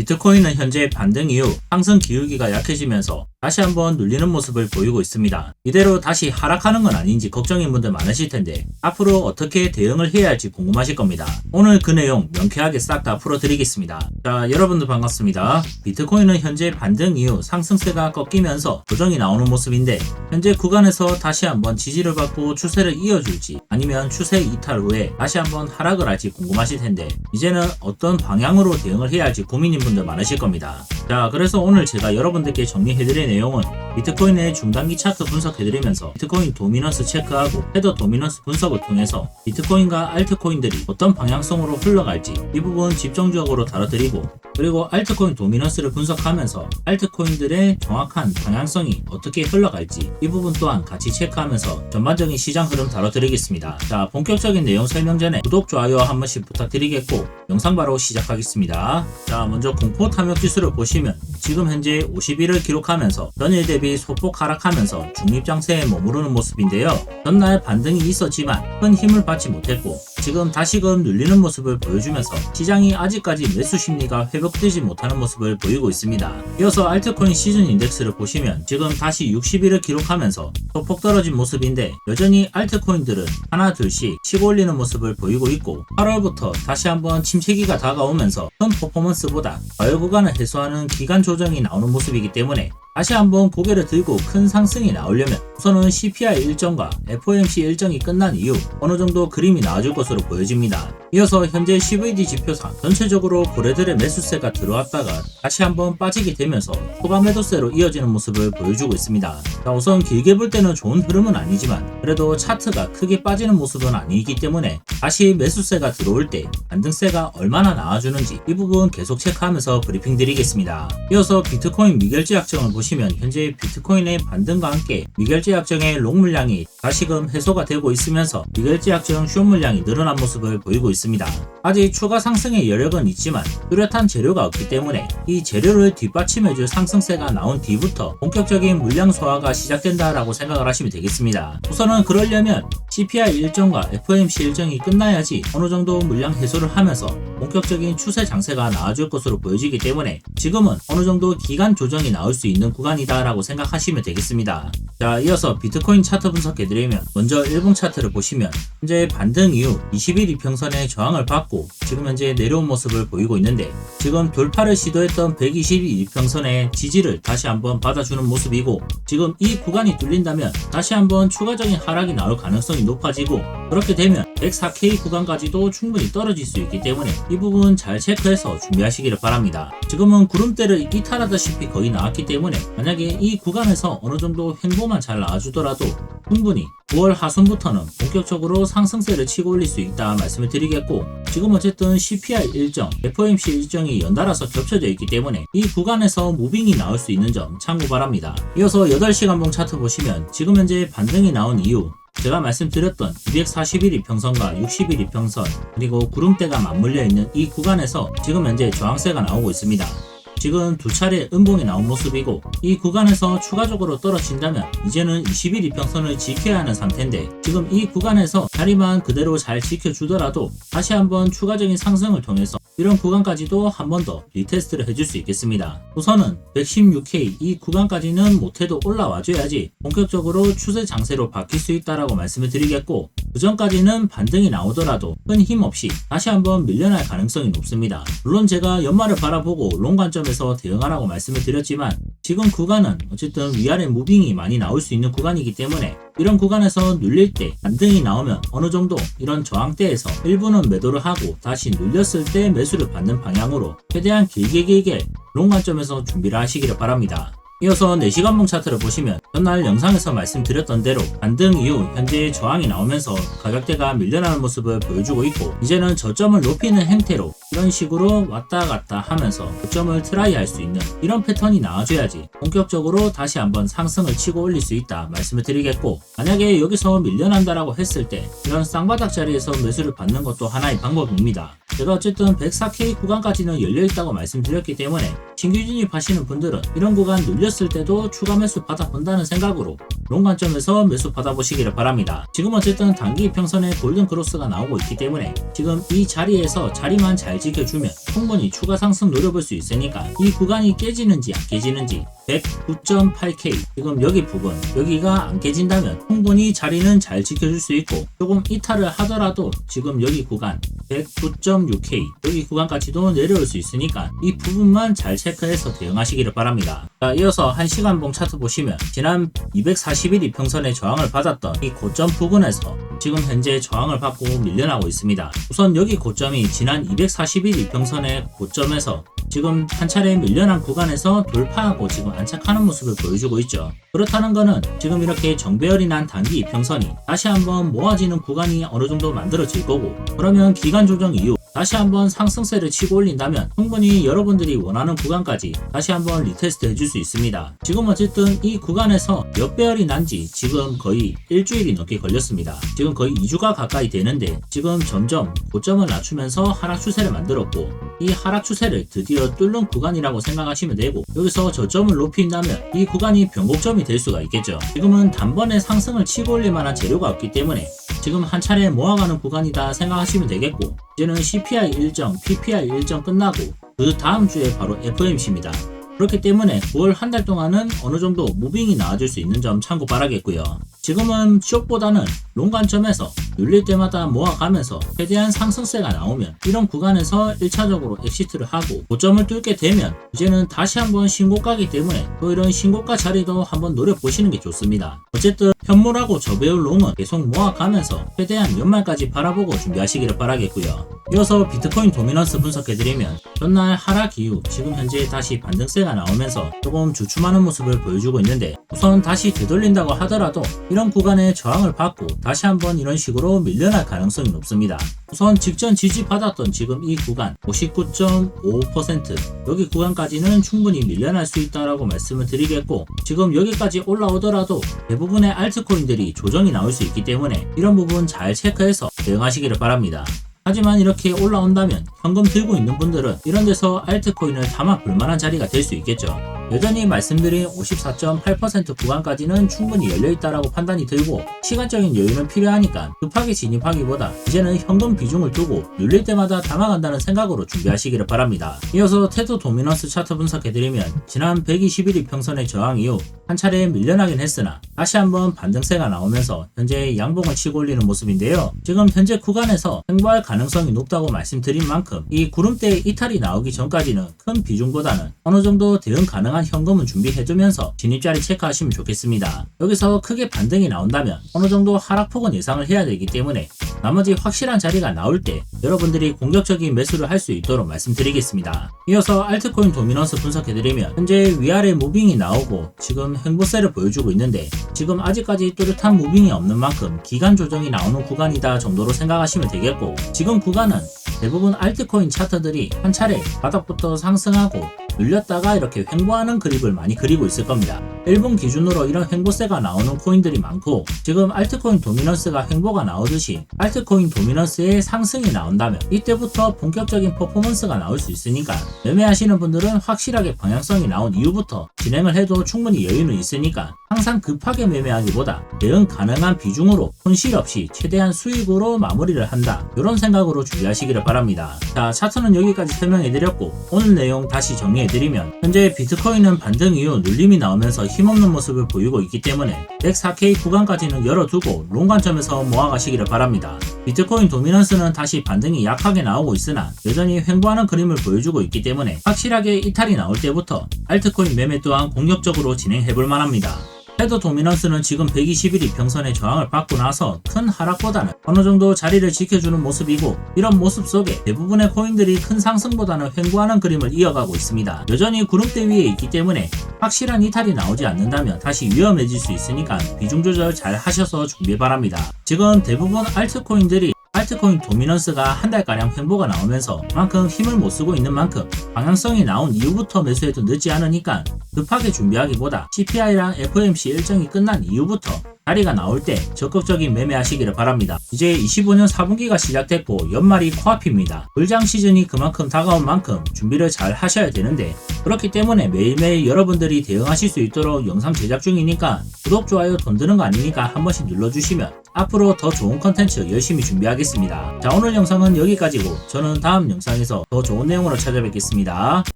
비트코인은 현재 반등 이후 상승 기울기가 약해지면서 다시 한번 눌리는 모습을 보이고 있습니다. 이대로 다시 하락하는 건 아닌지 걱정인 분들 많으실 텐데 앞으로 어떻게 대응을 해야 할지 궁금하실 겁니다. 오늘 그 내용 명쾌하게 싹 다 풀어드리겠습니다. 자 여러분들 반갑습니다. 비트코인은 현재 반등 이후 상승세가 꺾이면서 조정이 나오는 모습인데 현재 구간에서 다시 한번 지지를 받고 추세를 이어줄지 아니면 추세 이탈 후에 다시 한번 하락을 할지 궁금하실 텐데 이제는 어떤 방향으로 대응을 해야 할지 고민인 분들 많으실 겁니다. 자 그래서 오늘 제가 여러분들께 정리해드릴 내용은 비트코인의 중단기 차트 분석해드리면서 비트코인 도미넌스 체크하고 헤더 도미넌스 분석을 통해서 비트코인과 알트코인들이 어떤 방향성으로 흘러갈지 이 부분 집중적으로 다뤄드리고 그리고 알트코인 도미넌스를 분석하면서 알트코인들의 정확한 방향성이 어떻게 흘러갈지 이 부분 또한 같이 체크하면서 전반적인 시장 흐름 다뤄드리겠습니다. 자 본격적인 내용 설명 전에 구독, 좋아요 한 번씩 부탁드리겠고 영상 바로 시작하겠습니다. 자 먼저 공포 탐욕 지수를 보시면 지금 현재 50일을 기록하면서 전일 대비 소폭 하락하면서 중립장세에 머무르는 모습인데요. 전날 반등이 있었지만 큰 힘을 받지 못했고 지금 다시금 눌리는 모습을 보여주면서 시장이 아직까지 매수 심리가 회복되지 못하는 모습을 보이고 있습니다. 이어서 알트코인 시즌 인덱스를 보시면 지금 다시 60일을 기록하면서 소폭 떨어진 모습인데 여전히 알트코인들은 하나 둘씩 치고 올리는 모습을 보이고 있고 8월부터 다시 한번 침체기가 다가오면서 현 퍼포먼스보다 과열 구간을 해소하는 기간 조 정이 나오는 모습이기 때문에 다시 한번 고개를 들고 큰 상승이 나오려면 우선은 CPI 일정과 FOMC 일정이 끝난 이후 어느 정도 그림이 나와줄 것으로 보여집니다. 이어서 현재 CVD 지표상 전체적으로 고래들의 매수세가 들어왔다가 다시 한번 빠지게 되면서 초과 매도세로 이어지는 모습을 보여주고 있습니다. 자, 우선 길게 볼 때는 좋은 흐름은 아니지만 그래도 차트가 크게 빠지는 모습은 아니기 때문에 다시 매수세가 들어올 때 반등세가 얼마나 나와주는지 이 부분 계속 체크하면서 브리핑 드리겠습니다. 이어서 비트코인 미결제 약정을 보시면 현재 비트코인의 반등과 함께 미결제 약정의 롱 물량이 다시금 해소가 되고 있으면서 미결제 약정 숏 물량이 늘어난 모습을 보이고 있습니다. 있습니다. 아직 추가 상승의 여력은 있지만 뚜렷한 재료가 없기 때문에 이 재료를 뒷받침해줄 상승세가 나온 뒤부터 본격적인 물량 소화가 시작된다라고 생각을 하시면 되겠습니다. 우선은 그러려면 CPI 일정과 FOMC 일정이 끝나야지 어느 정도 물량 해소를 하면서 본격적인 추세 장세가 나와줄 것으로 보여지기 때문에 지금은 어느 정도 기간 조정이 나올 수 있는 구간이다라고 생각하시면 되겠습니다. 자, 이어서 비트코인 차트 분석해드리면 먼저 일봉 차트를 보시면 현재 반등 이후 20일 이평선의 저항을 받고 지금 현재 내려온 모습을 보이고 있는데 지금 돌파를 시도했던 120일 이평선의 지지를 다시 한번 받아주는 모습이고 지금 이 구간이 뚫린다면 다시 한번 추가적인 하락이 나올 가능성이 높아지고 그렇게 되면 104K 구간까지도 충분히 떨어질 수 있기 때문에 이 부분 잘 체크해서 준비하시기를 바랍니다. 지금은 구름대를 이탈하다시피 거의 나왔기 때문에 만약에 이 구간에서 어느 정도 횡보만 잘 나와주더라도 충분히 9월 하순부터는 본격적으로 상승세를 치고 올릴 수 있다 말씀을 드리겠고 지금 어쨌든 CPI 일정, FOMC 일정이 연달아서 겹쳐져 있기 때문에 이 구간에서 무빙이 나올 수 있는 점 참고 바랍니다. 이어서 8시간 봉 차트 보시면 지금 현재 반등이 나온 이유 제가 말씀드렸던 241 이평선과 60일 이평선 그리고 구름대가 맞물려 있는 이 구간에서 지금 현재 저항세가 나오고 있습니다. 지금 두 차례 음봉이 나온 모습이고 이 구간에서 추가적으로 떨어진다면 이제는 21 이평선을 지켜야 하는 상태인데 지금 이 구간에서 자리만 그대로 잘 지켜주더라도 다시 한번 추가적인 상승을 통해서 이런 구간까지도 한 번 더 리테스트를 해줄 수 있겠습니다. 우선은 116K 이 구간까지는 못해도 올라와줘야지 본격적으로 추세 장세로 바뀔 수 있다라고 말씀을 드리겠고 그 전까지는 반등이 나오더라도 큰 힘 없이 다시 한번 밀려날 가능성이 높습니다. 물론 제가 연말을 바라보고 롱 관점에서 대응하라고 말씀을 드렸지만 지금 구간은 어쨌든 위아래 무빙이 많이 나올 수 있는 구간이기 때문에 이런 구간에서 눌릴 때 반등이 나오면 어느 정도 이런 저항대에서 일부는 매도를 하고 다시 눌렸을 때 매수를 받는 방향으로 최대한 길게 길게 롱 관점에서 준비를 하시기를 바랍니다. 이어서 4시간봉 차트를 보시면 전날 영상에서 말씀드렸던 대로 반등 이후 현재 저항이 나오면서 가격대가 밀려나는 모습을 보여주고 있고 이제는 저점을 높이는 행태로 이런 식으로 왔다 갔다 하면서 저점을 트라이 할 수 있는 이런 패턴이 나와줘야지 본격적으로 다시 한번 상승을 치고 올릴 수 있다 말씀을 드리겠고 만약에 여기서 밀려난다라고 했을 때 이런 쌍바닥 자리에서 매수를 받는 것도 하나의 방법입니다. 제가 어쨌든 104K 구간까지는 열려있다고 말씀드렸기 때문에 신규 진입하시는 분들은 이런 구간 눌렸을 때도 추가 매수 받아본다는 생각으로 롱 관점에서 매수 받아보시기를 바랍니다. 지금 어쨌든 단기 이평선에 골든 크로스가 나오고 있기 때문에 지금 이 자리에서 자리만 잘 지켜주면 충분히 추가 상승 노려볼 수 있으니까 이 구간이 깨지는지 안 깨지는지 109.8K 지금 여기 부분 여기가 안 깨진다면 충분히 자리는 잘 지켜줄 수 있고 조금 이탈을 하더라도 지금 여기 구간 109.6K 여기 구간까지도 내려올 수 있으니까 이 부분만 잘 체크해서 대응하시기를 바랍니다. 자, 이어서 1시간봉 차트 보시면 지난 241 이 평선의 저항을 받았던 이 고점 부근에서 지금 현재 저항을 받고 밀려나고 있습니다. 우선 여기 고점이 지난 241 이 평선의 고점에서 지금 한 차례 밀려난 구간에서 돌파하고 지금 안착하는 모습을 보여주고 있죠. 그렇다는 것은 지금 이렇게 정배열이 난 단기 이평선이 다시 한번 모아지는 구간이 어느 정도 만들어질 거고 그러면 기간 조정 이후 다시 한번 상승세를 치고 올린다면 충분히 여러분들이 원하는 구간까지 다시 한번 리테스트 해줄 수 있습니다. 지금 어쨌든 이 구간에서 역배열이 난지 지금 거의 일주일이 넘게 걸렸습니다. 지금 거의 2주가 가까이 되는데 지금 점점 고점을 낮추면서 하락 추세를 만들었고 이 하락 추세를 드디어 뚫는 구간이라고 생각하시면 되고 여기서 저점을 높인다면 이 구간이 변곡점이 될 수가 있겠죠. 지금은 단번에 상승을 치고 올릴 만한 재료가 없기 때문에 지금 한 차례 모아가는 구간이다 생각하시면 되겠고 이제는 CPI 일정, PPI 일정 끝나고 그 다음 주에 바로 FOMC입니다. 그렇기 때문에 9월 한 달 동안은 어느 정도 무빙이 나와줄 수 있는 점 참고 바라겠고요. 지금은 숏보다는 롱 관점에서 눌릴 때마다 모아가면서 최대한 상승세가 나오면 이런 구간에서 1차적으로 엑시트를 하고 고점을 뚫게 되면 이제는 다시 한번 신고가기 때문에 또 이런 신고가 자리도 한번 노려보시는 게 좋습니다. 어쨌든 현물하고 저배율 롱은 계속 모아가면서 최대한 연말까지 바라보고 준비하시기를 바라겠고요. 이어서 비트코인 도미넌스 분석해드리면 전날 하락 이후 지금 현재 다시 반등세가 나오면서 조금 주춤하는 모습을 보여주고 있는데 우선 다시 되돌린다고 하더라도 이런 구간에 저항을 받고 다시 한번 이런 식으로 밀려날 가능성이 높습니다. 우선 직전 지지받았던 지금 이 구간 59.5% 여기 구간까지는 충분히 밀려날 수 있다라고 말씀을 드리겠고 지금 여기까지 올라오더라도 대부분의 알트코인들이 조정이 나올 수 있기 때문에 이런 부분 잘 체크해서 대응하시기를 바랍니다. 하지만 이렇게 올라온다면 현금 들고 있는 분들은 이런 데서 알트코인을 담아 볼 만한 자리가 될 수 있겠죠. 여전히 말씀드린 54.8% 구간까지는 충분히 열려있다라고 판단이 들고 시간적인 여유는 필요하니까 급하게 진입하기보다 이제는 현금 비중을 두고 눌릴 때마다 담아간다는 생각으로 준비하시기를 바랍니다. 이어서 테드 도미넌스 차트 분석해드리면 지난 121일 평선의 저항 이후 한 차례 밀려나긴 했으나 다시 한번 반등세가 나오면서 현재 양봉을 치고 올리는 모습인데요. 지금 현재 구간에서 횡보할 가능성이 높다고 말씀드린 만큼 이 구름대의 이탈이 나오기 전까지는 큰 비중보다는 어느 정도 대응 가능한 현금은 준비해두면서 진입자리 체크하시면 좋겠습니다. 여기서 크게 반등이 나온다면 어느 정도 하락폭은 예상을 해야 되기 때문에 나머지 확실한 자리가 나올 때 여러분들이 공격적인 매수를 할 수 있도록 말씀드리겠습니다. 이어서 알트코인 도미넌스 분석해드리면 현재 위아래 무빙이 나오고 지금 행보세를 보여주고 있는데 지금 아직까지 뚜렷한 무빙이 없는 만큼 기간 조정이 나오는 구간이다 정도로 생각하시면 되겠고 지금 구간은 대부분 알트코인 차트들이 한 차례 바닥부터 상승하고 눌렸다가 이렇게 횡보하는 그립을 많이 그리고 있을 겁니다. 일본 기준으로 이런 횡보세가 나오는 코인들이 많고 지금 알트코인 도미넌스가 횡보가 나오듯이 알트코인 도미넌스의 상승이 나온다면 이때부터 본격적인 퍼포먼스가 나올 수 있으니까 매매하시는 분들은 확실하게 방향성이 나온 이후부터 진행을 해도 충분히 여유는 있으니까 항상 급하게 매매하기보다 대응 가능한 비중으로 손실 없이 최대한 수익으로 마무리를 한다 이런 생각으로 준비하시기를 바랍니다. 자 차트는 여기까지 설명해드렸고 오늘 내용 다시 정리해드리면 현재 비트코인은 반등 이후 눌림이 나오면서 힘없는 모습을 보이고 있기 때문에 104K 구간까지는 열어두고 롱 관점에서 모아가시기를 바랍니다. 비트코인 도미넌스는 다시 반등이 약하게 나오고 있으나 여전히 횡보하는 그림을 보여주고 있기 때문에 확실하게 이탈이 나올 때부터 알트코인 매매 또한 공격적으로 진행해볼 만합니다. 헤드 도미넌스는 지금 121 이평선의 저항을 받고 나서 큰 하락보다는 어느 정도 자리를 지켜주는 모습이고 이런 모습 속에 대부분의 코인들이 큰 상승보다는 횡보하는 그림을 이어가고 있습니다. 여전히 구름대 위에 있기 때문에 확실한 이탈이 나오지 않는다면 다시 위험해질 수 있으니까 비중 조절 잘 하셔서 준비 바랍니다. 지금 대부분 알트코인들이 알트코인 도미넌스가 한 달가량 횡보가 나오면서 그만큼 힘을 못 쓰고 있는 만큼 방향성이 나온 이후부터 매수해도 늦지 않으니까 급하게 준비하기보다 CPI랑 FOMC 일정이 끝난 이후부터 자리가 나올 때 적극적인 매매하시기를 바랍니다. 이제 25년 4분기가 시작됐고 연말이 코앞입니다. 불장 시즌이 그만큼 다가온 만큼 준비를 잘 하셔야 되는데 그렇기 때문에 매일매일 여러분들이 대응하실 수 있도록 영상 제작 중이니까 구독, 좋아요 돈 드는 거 아니니까 한 번씩 눌러주시면 앞으로 더 좋은 컨텐츠 열심히 준비하겠습니다. 자 오늘 영상은 여기까지고 저는 다음 영상에서 더 좋은 내용으로 찾아뵙겠습니다.